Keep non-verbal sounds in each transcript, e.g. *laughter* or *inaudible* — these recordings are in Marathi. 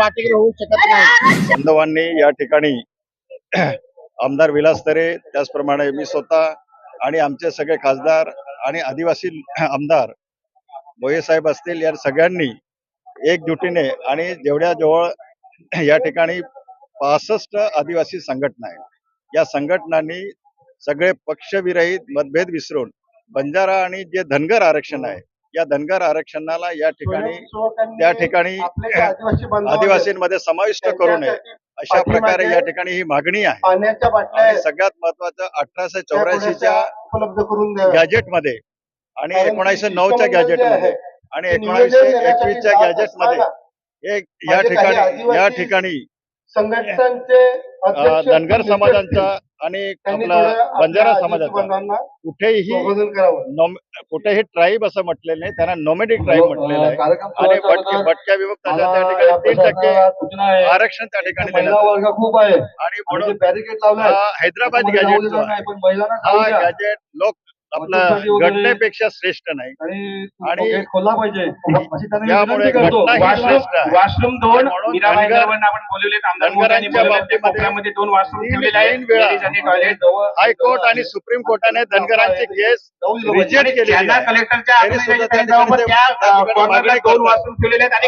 होऊ शकत नाही. बांधवांनी या ठिकाणी *clears throat* आमदार विलास तरे त्याचप्रमाणे मी स्वतः आणि आमचे सगळे खासदार आणि आदिवासी *clears throat* आमदार भोये साहेब असतील या सगळ्यांनी एकजुटीने आणि जेवढ्या जवळ *clears throat* या ठिकाणी पासष्ट आदिवासी संघटना आहेत. या संघटनांनी सगळे पक्षविरहित मतभेद विसरून बंजारा आणि जे धनगर आरक्षण आहे या धनगर आरक्षणाला या ठिकाणी त्या ठिकाणी आदिवासींमध्ये समाविष्ट करू नये. अशा प्रकारे या ठिकाणी ही मागणी आहे. सगळ्यात महत्वाचं अठराशे चौऱ्याऐंशीच्या गॅजेटमध्ये आणि एकोणीसशे नऊच्या गॅजेटमध्ये आणि एकोणीसशे एकवीसच्या गॅजेटमध्ये एक या काही ठिकाणी या ठिकाणी संघटनांचे धनगर समाजांचा आणि आपला बंजारा समाजाचा कुठेही कुठेही ट्राईब असं म्हटलेलं नाही त्यांना नॉमेडिक ट्राईब म्हटलेलं आहे. आणि भटक्या भटक्या विमुक्तांच्या मला त्या ठिकाणी तीन टक्के आरक्षण त्या ठिकाणी देण्यात खूप आहे. आणि म्हणून हैदराबाद गॅजेट जो आहे. हा. गॅजेट लोक आपलं घटनेपेक्षा श्रेष्ठ नाही. आणि खोला पाहिजे. त्यामुळे ही. वॉशरूम दोन बाबतीमध्ये दोन वॉशरूम हायकोर्ट आणि सुप्रीम कोर्टाने धनगरांची केस रिजेक्ट मागणी दोन करतात. वॉशरूम ठेवलेले आहेत. आणि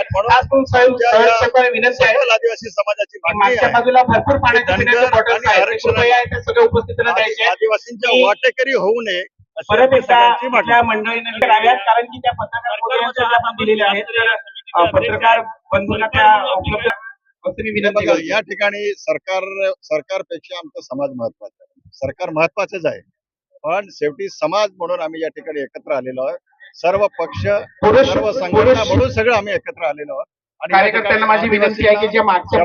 विनंती आहे. आदिवासी समाजाची मागच्या बाजूला भरपूर पाण्याचे धनगर पिण्याचे बॉटल्स आणि आहेत. ते आरक्षणाला- कृपया इथे सगळे उपस्थितांना द्यायचे. आहेत. आदिवासींच्या वाटेकरी होऊ नये. परत आपल्या एकदा त्या मंडळीने कराव्यात कारण की त्या पत्रकार दिलेल्या आहेत पत्रकार बंधूंना त्या उपलब्ध या ठिकाणी सरकार सरकारपेक्षा आमचा समाज महत्त्वाचा आहे. सरकार महत्वाचंच आहे. पण शेवटी समाज म्हणून आम्ही या ठिकाणी एकत्र आलेलो आहे सर्व पक्ष पुरुष- सर्व संघटना म्हणून सगळं आम्ही एकत्र आलेलो आहोत. आणि माझी विनंती आहे की ज्या मागच्या